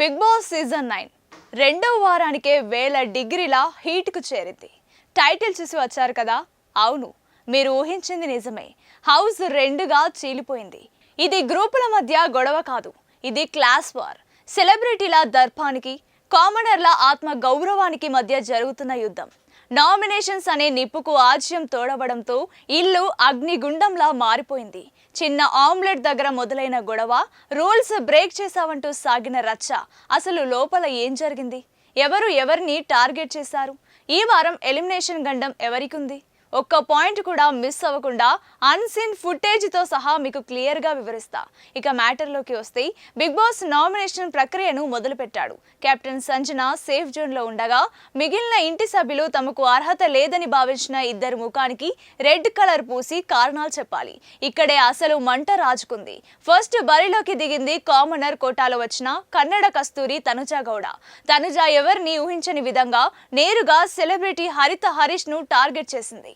Big boss season nine రెండవ వారానికే వేల డిగ్రీల హీట్కు చేరింది. టైటిల్ చూసి వచ్చారు కదా? అవును మీరు ఊహించింది నిజమే. హౌస్ రెండుగా చీలిపోయింది. ఇది గ్రూపుల మధ్య గొడవ కాదు ఇది క్లాస్ వార్. సెలబ్రిటీల దర్పానికి కామనర్ల ఆత్మ గౌరవానికి మధ్య జరుగుతున్న యుద్ధం. నామినేషన్స్ అనే నిప్పుకు ఆజ్యం తోడవడంతో ఇల్లు అగ్నిగుండంలా మారిపోయింది. చిన్న ఆమ్లెట్ దగ్గర మొదలైన గొడవ రూల్స్ బ్రేక్ చేశావంటూ సాగిన రచ్చ అసలు లోపల ఏం జరిగింది? ఎవరు ఎవరిని టార్గెట్ చేశారు? ఈ వారం ఎలిమినేషన్ గండం ఎవరికుంది? ఒక్క పాయింట్ కూడా మిస్ అవ్వకుండా అన్సీన్ ఫుటేజ్తో సహా మీకు క్లియర్గా వివరిస్తా. ఇక మ్యాటర్లోకి వస్తే బిగ్ బాస్ నామినేషన్ ప్రక్రియను మొదలుపెట్టాడు. కెప్టెన్ సంజన సేఫ్ జోన్లో ఉండగా మిగిలిన ఇంటి సభ్యులు తమకు అర్హత లేదని భావించిన ఇద్దరు ముఖానికి రెడ్ కలర్ పూసి కారణాలు చెప్పాలి. ఇక్కడే అసలు మంట రాజుకుంది. ఫస్ట్ బరిలోకి దిగింది కామనర్ కోటాలో వచ్చిన కన్నడ కస్తూరి తనుజ గౌడ. తనుజ ఎవరిని ఊహించని విధంగా నేరుగా సెలబ్రిటీ హరిత హరీష్ను టార్గెట్ చేసింది.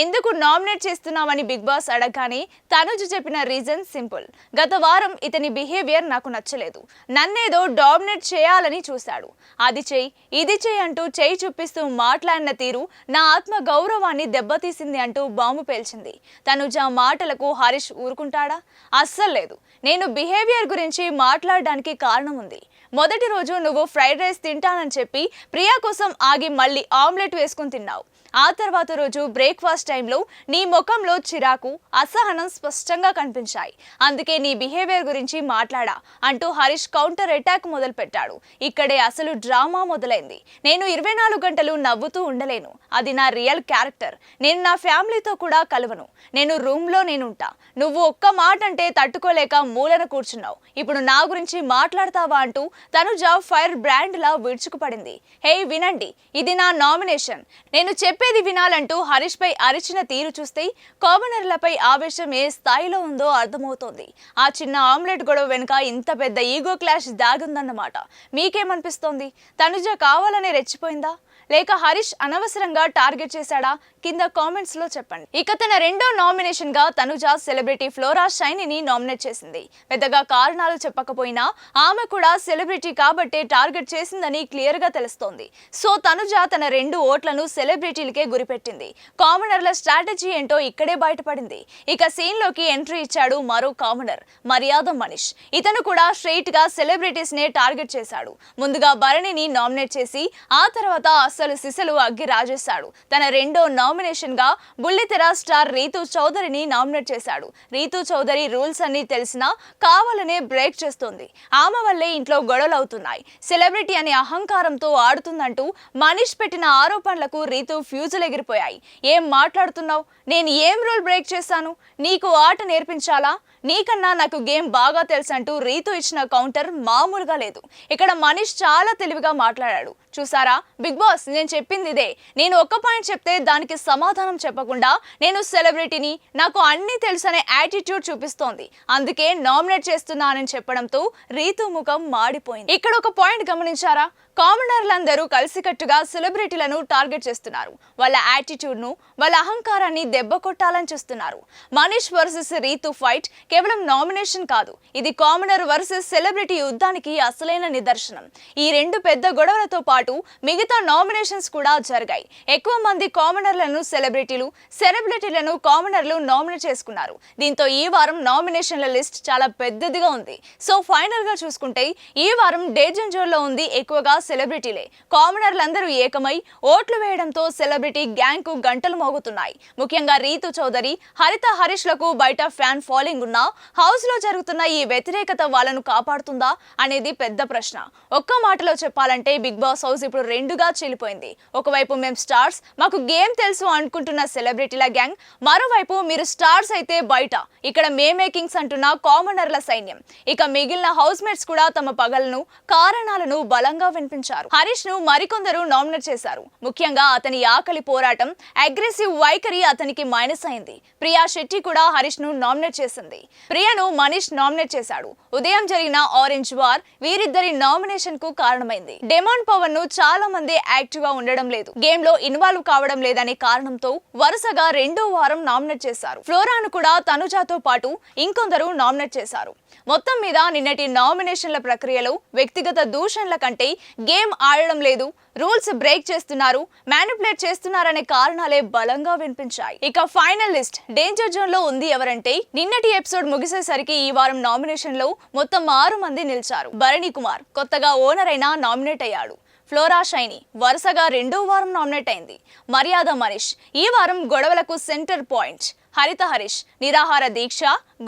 ఎందుకు నామినేట్ చేస్తున్నామని బిగ్ బాస్ అడగగానే తనుజు చెప్పిన రీజన్ సింపుల్. గత వారం ఇతని బిహేవియర్ నాకు నచ్చలేదు. నన్నేదో డామినేట్ చేయాలని చూశాడు. అది చేయి ఇది చేయి అంటూ చేయి చూపిస్తూ మాట్లాడిన తీరు నా ఆత్మ గౌరవాన్ని దెబ్బతీసింది అంటూ బాంబు పేల్చింది. తనుజ మాటలకు హరీష్ ఊరుకుంటాడా? అస్సలు లేదు. నేను బిహేవియర్ గురించి మాట్లాడడానికి కారణం ఉంది. మొదటి రోజు నువ్వు ఫ్రైడ్ రైస్ తింటానని చెప్పి ప్రియా కోసం ఆగి మళ్ళీ ఆమ్లెట్ వేసుకుని తిన్నావు. ఆ తర్వాత రోజు బ్రేక్ఫాస్ట్ టైంలో నీ ముఖంలో చిరాకు అసహనం స్పష్టంగా కనిపించాయి. అందుకే నీ బిహేవియర్ గురించి మాట్లాడా అంటూ హరీష్ కౌంటర్ అటాక్ మొదలు పెట్టాడు ఇక్కడే అసలు డ్రామా మొదలైంది. నేను ఇరవై నాలుగు గంటలు నవ్వుతూ ఉండలేను. అది నా రియల్ క్యారెక్టర్. నేను నా ఫ్యామిలీతో కూడా కలవను. నేను రూమ్లో నేనుంటా. నువ్వు ఒక్క మాట అంటే తట్టుకోలేక మూలన కూర్చున్నావు. ఇప్పుడు నా గురించి మాట్లాడతావా అంటూ తనుజ ఫైర్ బ్రాండ్ లా విడుచుకుపడింది హే వినండి ఇది నా నామినేషన్. నేను చెప్పేది వినాలంటూ హరీష్ పై అరిచిన తీరు చూస్తే కామనర్లపై ఆవేశం ఏ స్థాయిలో ఉందో అర్థమవుతోంది. ఆ చిన్న ఆమ్లెట్ గొడవ వెనుక ఇంత పెద్ద ఈగో క్లాష్ దాగుందన్నమాట. మీకేమనిపిస్తోంది? తనుజ కావాలని రెచ్చిపోయిందా? లేక హరీష్ అనవసరంగా టార్గెట్ చేశాడా? కింద కామెంట్స్లో చెప్పండి. ఇక తన రెండో నామినేషన్గా తనుజ సెలబ్రిటీ ఫ్లోరా షైనిని నామినేట్ చేసింది. పెద్దగా కారణాలు చెప్పకపోయినా ఆమె కూడా సెలబ్రిటీ కాబట్టే టార్గెట్ చేసిందని క్లియర్గా తెలుస్తోంది. సో తనుజ తన రెండు ఓట్లను సెలబ్రిటీలకే గురిపెట్టింది. కామనర్ల స్ట్రాటజీ ఏంటో ఇక్కడే బయటపడింది. ఇక సీన్లోకి ఎంట్రీ ఇచ్చాడు మరో కామనర్ మర్యాద మనీష్. ఇతను కూడా స్ట్రైట్గా సెలబ్రిటీస్ నే టార్గెట్ చేశాడు. ముందుగా భరణిని నామినేట్ చేసి ఆ తర్వాత అస్సలు సిసలు అగ్గి రాజేశాడు. తన రెండో నామినేషన్గా బుల్లితెర స్టార్ రీతు చౌదరిని నామినేట్ చేశాడు. రీతు చౌదరి రూల్స్ అన్ని తెలిసినా కావాలనే బ్రేక్ చేస్తోంది. ఆమె వల్లే ఇంట్లో గొడవలు అవుతున్నాయి. సెలబ్రిటీ అనే అహంకారంతో ఆడుతుందంటూ మనీష్ పెట్టిన ఆరోపణలకు రీతు ఫ్యూజులు ఎగిరిపోయాయి. ఏం మాట్లాడుతున్నావు? నేను ఏం రూల్ బ్రేక్ చేశాను? నీకు ఆట నేర్పించాలా? నీకన్నా నాకు గేమ్ బాగా తెలుసంటూ రీతు ఇచ్చిన కౌంటర్ మామూలుగా లేదు. ఇక్కడ మనీష్ చాలా తెలివిగా మాట్లాడాడు. చూసారా? బిగ్ బాస్ నేను చెప్పింది ఇదే. నేను ఒక్క పాయింట్ చెప్తే దానికి సమాధానం చెప్పకుండా నేను సెలబ్రిటీని నాకు అన్నీ తెలుసనే యాటిట్యూడ్ చూపిస్తోంది. అందుకే నామినేట్ చేస్తున్నానని చెప్పడంతో రీతు ముఖం మాడిపోయింది. ఇక్కడ ఒక పాయింట్ గమనించారా? కామనర్లందరూ కలిసికట్టుగా సెలబ్రిటీలను టార్గెట్ చేస్తున్నారు. వాళ్ళ యాటిట్యూడ్ను వాళ్ళ అహంకారాన్ని దెబ్బ కొట్టాలని చూస్తున్నారు. మనీష్ వర్సెస్ రీతు ఫైట్ కేవలం నామినేషన్ కాదు. ఇది కామనర్ వర్సెస్ సెలబ్రిటీ యుద్ధానికి అసలైన నిదర్శనం. ఈ రెండు పెద్ద గొడవలతో పాటు మిగతా నామినేషన్స్ కూడా జరిగాయి. ఎక్కువ మంది కామనర్లను సెలబ్రిటీలు సెలబ్రిటీలను కామనర్లు నామినేట్ చేసుకున్నారు. దీంతో ఈ వారం నామినేషన్ల లిస్ట్ చాలా పెద్దదిగా ఉంది. సో ఫైనల్గా చూసుకుంటే ఈ వారం డేజన్ జోన్లో ఉంది ఎక్కువగా సెలబ్రిటీలే కామనర్లందరూ ఏకమై ఓట్లు వేయడంతో సెలబ్రిటీ గ్యాంగ్కు గంటలు మోగుతున్నాయి. ముఖ్యంగా రీతు చౌదరి హరిత హరీష్లకు బయట ఫ్యాన్ ఫాలోయింగ్ ఉన్నా హౌస్లో జరుగుతున్న ఈ వ్యతిరేకత వాళ్ళను కాపాడుతుందా అనేది పెద్ద ప్రశ్న. ఒక్క మాటలో చెప్పాలంటే బిగ్ బాస్ హౌస్ ఇప్పుడు రెండుగా అయిపోయింది ఒకవైపు మేము స్టార్స్ మాకు గేమ్ తెలుసు అనుకుంటున్న సెలబ్రిటీల గ్యాంగ్ మరోవైపు మీరు స్టార్స్ అయితే బయట. ఇక్కడ మే మేకింగ్స్ అంటున్న కామనర్ల సైన్యం. ఇక మిగిలిన హౌస్ మేట్స్ కూడా తమ పగలను కారణాలను బలంగా వినిపించారు. హరీష్ను మరికొందరు నామినేట్ చేశారు. ముఖ్యంగా అతని ఆకలి పోరాటం అగ్రెసివ్ వైఖరి అతనికి మైనస్ అయింది. ప్రియా శెట్టి కూడా హరీష్ను నామినేట్ చేసింది. ప్రియను మనీష్ నామినేట్ చేశాడు. ఉదయం జరిగిన ఆరెంజ్ వార్ వీరిద్దరి నామినేషన్కు కారణమైంది. డెమాన్ పవన్ను చాలా మంది యాక్టివ్గా ఉండడం లేదు. గేమ్లో ఇన్వాల్వ్ కావడం లేదనే కారణంతో వరుసగా రెండో వారం నామినేట్ చేశారు. ఫ్లోరాను కూడా తనుజాతో పాటు ఇంకొందరు నామినేట్ చేశారు. మొత్తం మీద నిన్నటి నామినేషన్ల ప్రక్రియలో వ్యక్తిగత దూషణల కంటే గేమ్ ఆడడం లేదు రూల్స్ బ్రేక్ చేస్తున్నారు మ్యానిపులేట్ చేస్తున్నారనే కారణాలే బలంగా వినిపించాయి. ఇక ఫైనల్ లిస్ట్ డేంజర్ జోన్లో ఉంది ఎవరంటే నిన్నటి ఎపిసోడ్ ముగిసేసరికి ఈ వారం నామినేషన్లో మొత్తం ఆరు మంది నిలిచారు. భరణి కుమార్ కొత్తగా ఓనర్ అయినా నామినేట్ అయ్యాడు. ఫ్లోరా షైని వరుసగా రెండో వారం నామినేట్ అయింది. మర్యాద మనీష్ ఈ వారం గొడవలకు సెంటర్ పాయింట్. హరిత హరీష్ నిరాహార దీక్ష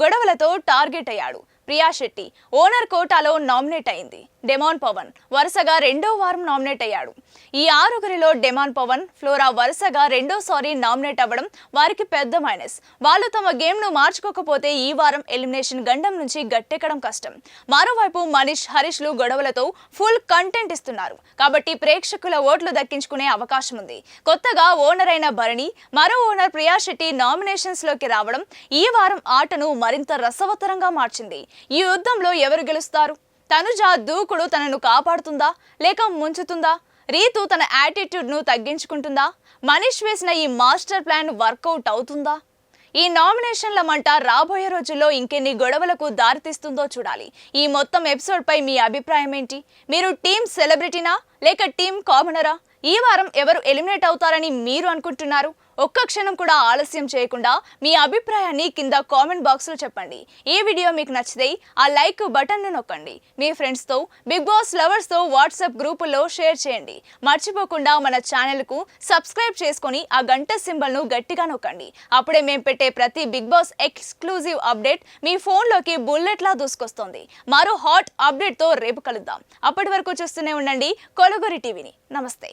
గొడవలతో టార్గెట్ అయ్యాడు. ప్రియా శెట్టి. ఓనర్ కోటాలో నామినేట్ అయింది. డెమాన్ పవన్ వరుసగా రెండో వారం నామినేట్ అయ్యాడు. ఈ ఆరుగురిలో డెమాన్ పవన్ ఫ్లోరా వరుసగా రెండోసారి నామినేట్ అవ్వడం వారికి పెద్ద మైనస్. వాళ్ళు తమ గేమ్ను మార్చుకోకపోతే ఈ వారం ఎలిమినేషన్ గండం నుంచి గట్టెక్కడం కష్టం. మరోవైపు మనీష్ హరీష్లు గొడవలతో ఫుల్ కంటెంట్ ఇస్తున్నారు. కాబట్టి ప్రేక్షకుల ఓట్లు దక్కించుకునే అవకాశం ఉంది. కొత్తగా ఓనర్ అయిన భరణి మరో ఓనర్ ప్రియా శెట్టి రావడం ఈ వారం ఆటను మరింత రసవత్తరంగా మార్చింది. ఈ యుద్ధంలో ఎవరు గెలుస్తారు? తనుజ దూకుడు తనను కాపాడుతుందా? లేక ముంచుతుందా? రీతు తన యాటిట్యూడ్ను తగ్గించుకుంటుందా? మనీష్ వేసిన ఈ మాస్టర్ ప్లాన్ వర్కౌట్ అవుతుందా? ఈ నామినేషన్ల మంట రాబోయే రోజుల్లో ఇంకెన్ని గొడవలకు దారితీస్తుందో చూడాలి. ఈ మొత్తం ఎపిసోడ్పై మీ అభిప్రాయం ఏంటి? మీరు టీం సెలబ్రిటీనా లేక టీం కామనరా ఈ వారం ఎవరు ఎలిమినేట్ అవుతారని మీరు అనుకుంటున్నారు? ఒక్క క్షణం కూడా ఆలస్యం చేయకుండా మీ అభిప్రాయాన్ని కింద కామెంట్ బాక్స్లో చెప్పండి. ఈ వీడియో మీకు నచ్చితే ఆ లైక్ బటన్ను నొక్కండి. మీ ఫ్రెండ్స్తో బిగ్ బాస్ లవర్స్తో వాట్సాప్ గ్రూపుల్లో షేర్ చేయండి. మర్చిపోకుండా మన ఛానల్కు సబ్స్క్రైబ్ చేసుకొని ఆ గంట సింబల్ను గట్టిగా నొక్కండి. అప్పుడే మేము పెట్టే ప్రతి బిగ్ బాస్ ఎక్స్క్లూజివ్ అప్డేట్ మీ ఫోన్లోకి బుల్లెట్లా దూసుకొస్తుంది. మరో హాట్ అప్డేట్తో రేపు కలుద్దాం. అప్పటి వరకు చూస్తూనే ఉండండి. కొలుగురి టీవీని. నమస్తే.